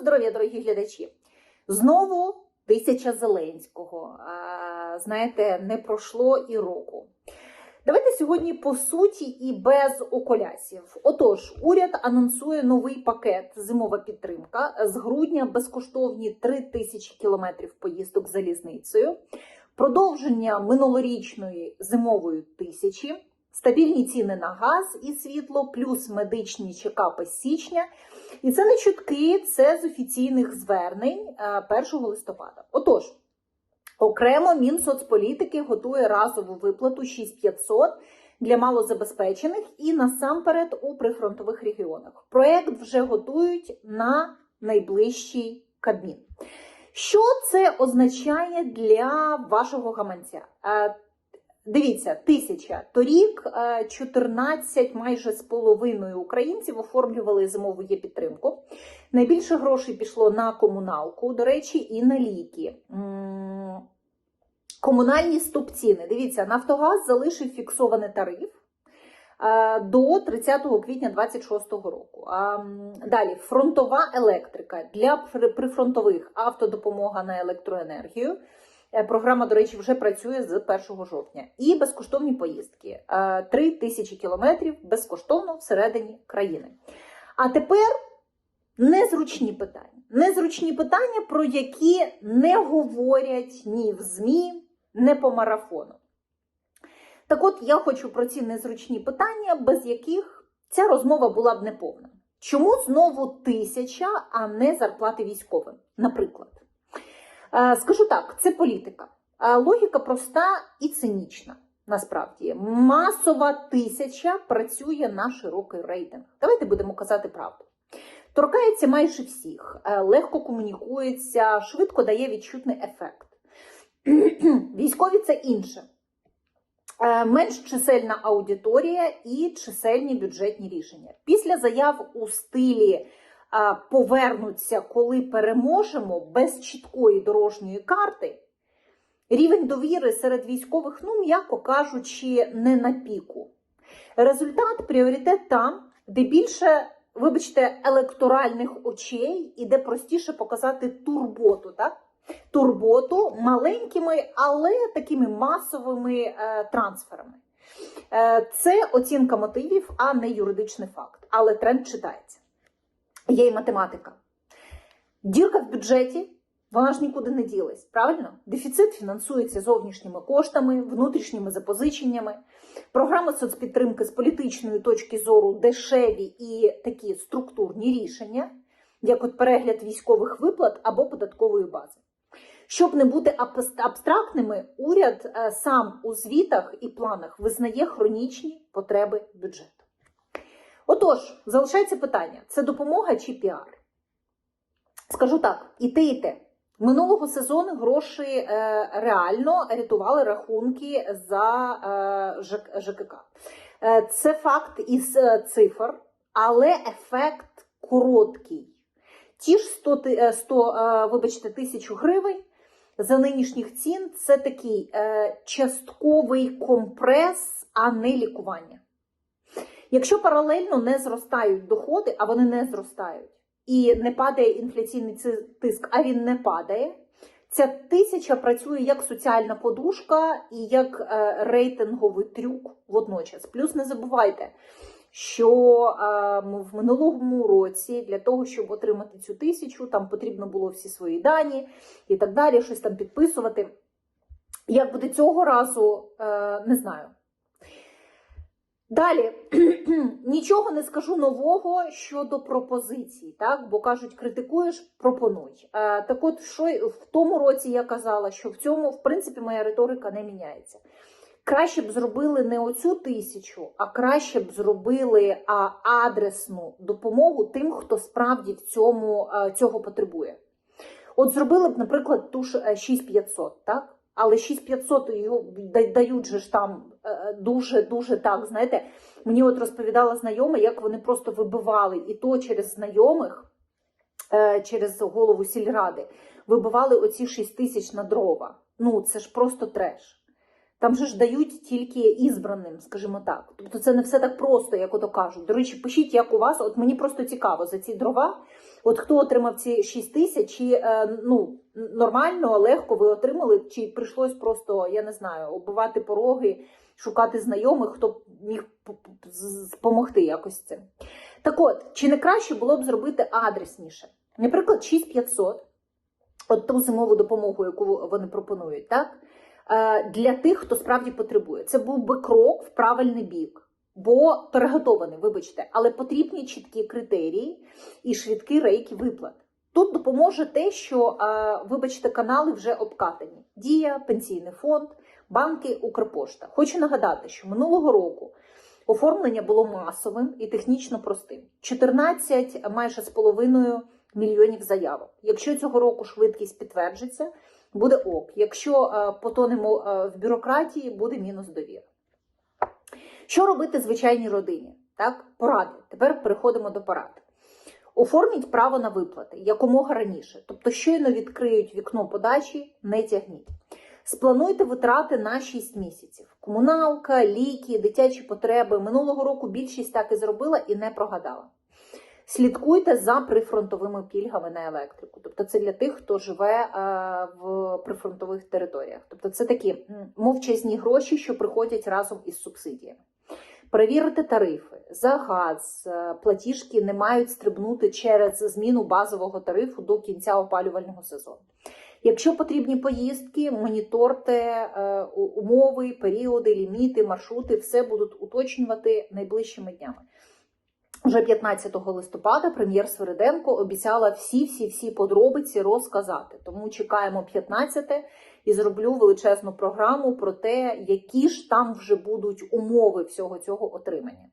здоров'я, дорогі глядачі. Знову тисяча Зеленського. А, знаєте, не пройшло і року. Давайте сьогодні по суті і без окулясів. Отож, уряд анонсує новий пакет зимова підтримка. З грудня безкоштовні 3 тисячі кілометрів поїздок залізницею, продовження минулорічної зимової тисячі, стабільні ціни на газ і світло, плюс медичні чекапи січня. І це не чутки, це з офіційних звернень е, 1 листопада. Отож, окремо Мінсоцполітики готує разову виплату 6500 для малозабезпечених і насамперед у прифронтових регіонах. Проект вже готують на найближчий Кабмін. Що це означає для вашого гаманця? Е, Дивіться, тисяча. Торік е, 14 майже з половиною українців оформлювали зимову є підтримку. Найбільше грошей пішло на комуналку, до речі, і на ліки. Комунальні стоп-ціни. Дивіться, Нафтогаз залишив фіксований тариф е, до 30 квітня 2026 року. Далі фронтова електрика для при- прифронтових автодопомога на електроенергію. Е, Програма, до речі, вже працює з 1 жовтня. І безкоштовні поїздки. 3 тисячі кілометрів безкоштовно всередині країни. А тепер незручні питання. Незручні питання, про які не говорять ні в ЗМІ, ні по марафону. Так от я хочу про ці незручні питання, без яких ця розмова була б неповна. Чому знову тисяча, а не зарплати військовим, наприклад? Е, Скажу так, це політика. Е, Логіка проста і цинічна. Насправді, масова тисяча працює на широкий рейтинг. Давайте будемо казати правду. Торкається майже всіх, е, легко комунікується, швидко дає відчутний ефект. Військові це інше. Менш чисельна аудиторія і чисельні бюджетні рішення. Після заяв у стилі повернуться, коли переможемо без чіткої дорожньої карти, рівень довіри серед військових, ну, м'яко кажучи, не на піку. Результат пріоритет там, де більше, вибачте, електоральних очей і де простіше показати турботу, так? Турботу маленькими, але такими масовими е, трансферами. Е, це оцінка мотивів, а не юридичний факт. Але тренд читається є і математика. Дірка в бюджеті, вона ж нікуди не ділась, правильно? Дефіцит фінансується зовнішніми коштами, внутрішніми запозиченнями. Програми соцпідтримки з політичної точки зору дешеві і такі структурні рішення, як от перегляд військових виплат або податкової бази. Щоб не бути абстрактними, уряд е, сам у звітах і планах визнає хронічні потреби бюджету. Отож, залишається питання: це допомога чи піар? Скажу так, і те, і те. Минулого сезону гроші е, реально рятували рахунки за е, ЖК, ЖКК. Е, це факт із цифр, але ефект короткий. Ті ж 100, ти- е, 100 е, вибачте, тисячу гривень за нинішніх цін це такий частковий компрес, а не лікування. Якщо паралельно не зростають доходи, а вони не зростають, і не падає інфляційний тиск, а він не падає, ця тисяча працює як соціальна подушка і як е, рейтинговий трюк водночас. Плюс не забувайте, що е, в минулому році для того, щоб отримати цю тисячу, там потрібно було всі свої дані і так далі, щось там підписувати. Як буде цього разу, е, не знаю. Далі нічого не скажу нового щодо пропозицій, так бо кажуть, критикуєш, пропонуй. Е, так, от що в тому році я казала, що в цьому, в принципі, моя риторика не міняється. Краще б зробили не оцю тисячу, а краще б зробили а, адресну допомогу тим, хто справді в цьому е, цього потребує. От зробили б, наприклад, ту ж е, 6500, так? Але 6500 його дають же ж там е, дуже дуже так. Знаєте, мені от розповідала знайома, як вони просто вибивали і то через знайомих, е, через голову сільради, вибивали оці 6 тисяч на дрова. Ну це ж просто треш. Там же ж дають тільки ізбраним, скажімо так. Тобто це не все так просто, як ото кажуть. До речі, пишіть, як у вас. От мені просто цікаво за ці дрова. От хто отримав ці 6 тисяч, чи е, ну, нормально, легко ви отримали, чи прийшлось просто, я не знаю, оббивати пороги, шукати знайомих, хто б міг допомогти якось цим. Так от, чи не краще було б зробити адресніше? Наприклад, 6500, от ту зимову допомогу, яку вони пропонують, так? Е, Для тих, хто справді потребує. Це був би крок в правильний бік, бо переготований, вибачте, але потрібні чіткі критерії і швидкий рейк виплат. Тут допоможе те, що, е, вибачте, канали вже обкатані: Дія, пенсійний фонд, банки, Укрпошта. Хочу нагадати, що минулого року оформлення було масовим і технічно простим: 14 майже з половиною мільйонів заявок. Якщо цього року швидкість підтверджиться, буде ок. Якщо е, потонемо е, в бюрократії, буде мінус довіра. Що робити звичайній родині? Так, поради. Тепер переходимо до порад. Оформіть право на виплати якомога раніше, тобто щойно відкриють вікно подачі, не тягніть. Сплануйте витрати на 6 місяців. Комуналка, ліки, дитячі потреби. Минулого року більшість так і зробила і не прогадала. Слідкуйте за прифронтовими пільгами на електрику. Тобто це для тих, хто живе е, в прифронтових територіях. Тобто це такі мовчазні гроші, що приходять разом із субсидіями. Перевірити тарифи за газ, е, платіжки не мають стрибнути через зміну базового тарифу до кінця опалювального сезону. Якщо потрібні поїздки, моніторте е, умови, періоди, ліміти, маршрути, все будуть уточнювати найближчими днями. Вже 15 листопада прем'єр Свириденко обіцяла всі-всі-всі подробиці розказати. Тому чекаємо 15 і зроблю величезну програму про те, які ж там вже будуть умови всього цього отримання.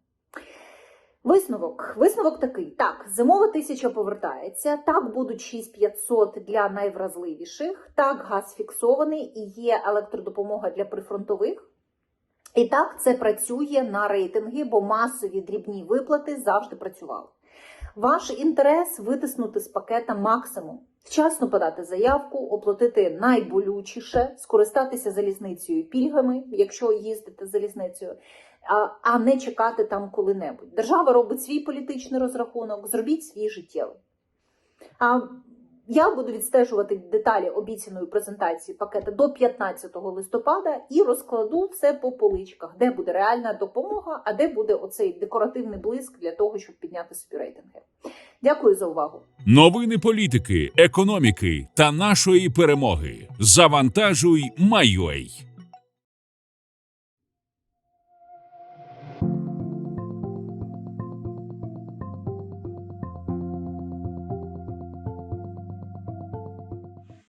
Висновок. Висновок такий: так, зимова тисяча повертається, так будуть 6500 для найвразливіших, так газ фіксований і є електродопомога для прифронтових. І так це працює на рейтинги, бо масові дрібні виплати завжди працювали. Ваш інтерес витиснути з пакета максимум, вчасно подати заявку, оплатити найболючіше, скористатися залізницею пільгами, якщо їздите залізницею, а, не чекати там коли-небудь. Держава робить свій політичний розрахунок, зробіть свій життєвий. А я буду відстежувати деталі обіцяної презентації пакета до 15 листопада і розкладу все по поличках, де буде реальна допомога, а де буде оцей декоративний блиск для того, щоб підняти собі рейтинги. Дякую за увагу. Новини політики, економіки та нашої перемоги. Завантажуй, майой.